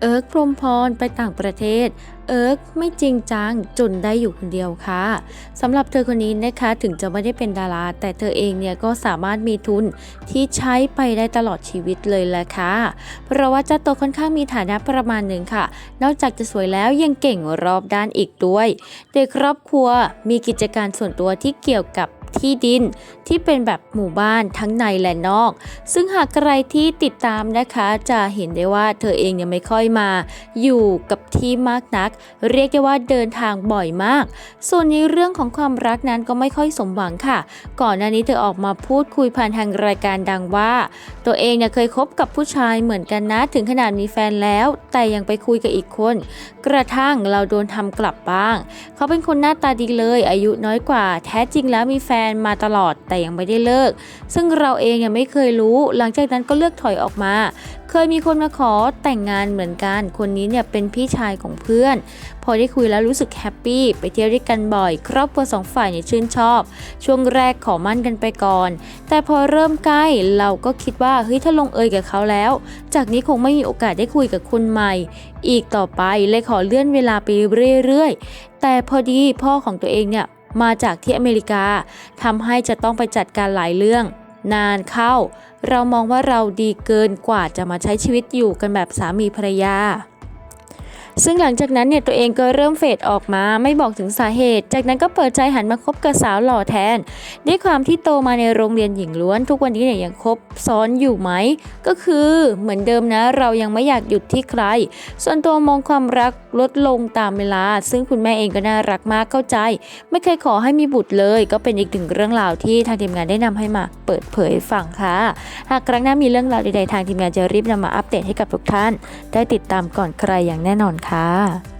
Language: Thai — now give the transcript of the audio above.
เอิร์กพรมพรไปต่างประเทศ เอิร์กไม่จริงจังจนได้อยู่คนเดียวค่ะสำหรับเธอคนนี้นะคะถึงจะไม่ได้เป็นดารา แต่เธอเองเนี่ยก็สามารถมีทุนที่ใช้ไปได้ตลอดชีวิตเลยแหละค่ะเพราะว่าเจ้าตัวค่อนข้างมีฐานะประมาณหนึ่งค่ะ นอกจากจะสวยแล้วยังเก่งรอบด้านอีกด้วยโดยครอบครัวมีกิจการส่วนตัวที่เกี่ยวกับ ที่ดินที่เป็นแบบหมู่บ้านทั้งในและนอก ซึ่งหากใครที่ติดตามนะคะจะเห็นได้ว่าเธอเองยังไม่ค่อยมา อยู่กับที่มากนัก เรียกได้ว่าเดินทางบ่อยมาก ส่วนในเรื่องของความรักนั้นก็ไม่ค่อยสมหวังค่ะ ก่อนหน้านี้เธอออกมาพูดคุยผ่านทางรายการดังว่า ตัวเองเนี่ยเคยคบกับผู้ชายเหมือนกันนะถึงขนาดมีแฟนแล้ว แต่ยังไปคุยกับอีกคน กระทั่งเราโดนทำกลับบ้าง เขาเป็นคนหน้าตาดีเลย อายุน้อยกว่า แท้จริงแล้วมีแฟนมาตลอดแต่ยังไม่ได้เลิก ซึ่งเราเองยังไม่เคยรู้ หลังจากนั้นก็เลือกถอยออกมา เคยมีคนมาขอแต่งงานเหมือนกัน คนนี้เนี่ยเป็นพี่ชายของเพื่อน พอได้คุยแล้วรู้สึกแฮปปี้ไปเที่ยวด้วยกันบ่อย ครอบครัวสองฝ่ายเนี่ยชื่นชอบ ช่วงแรกขอมั่นกันไปก่อน แต่พอเริ่มใกล้เราก็คิดว่าเฮ้ยถ้าลงเอยกับเขาแล้ว จากนี้คงไม่มีโอกาสได้คุยกับคนใหม่ อีกต่อไปเลยขอเลื่อนเวลาไปเรื่อยๆแต่พอดีพ่อของตัวเองเนี่ย มาจากที่อเมริกาทำให้จะต้องไปจัดการหลายเรื่อง นานเข้า เรามองว่าเราดีเกินกว่าจะมาใช้ชีวิตอยู่กันแบบสามีภรรยา ซึ่งหลังจากนั้นเนี่ยตัวเองก็เริ่มเฟดออกมาไม่บอกถึงสาเหตุ จากนั้นก็เปิดใจหันมาคบกับสาวหล่อแทน ด้วยความที่โตมาในโรงเรียนหญิงล้วน ทุกวันนี้เนี่ยยังคบซ้อนอยู่ไหม ก็คือเหมือนเดิมนะเรายังไม่อยากหยุดที่ใคร ส่วนตัวมองความรักลดลงตามเวลา ซึ่งคุณแม่เองก็น่ารักมากเข้าใจ ไม่เคยขอให้มีบุตรเลย ก็เป็นอีกหนึ่งเรื่องราวที่ทางทีมงานได้นำให้มาเปิดเผยฟังค่ะ หากครั้งหน้ามีเรื่องราวใดๆทางทีมงานจะรีบนำมาอัปเดตให้กับทุกท่าน ได้ติดตามก่อนใครอย่างแน่นอนค่ะ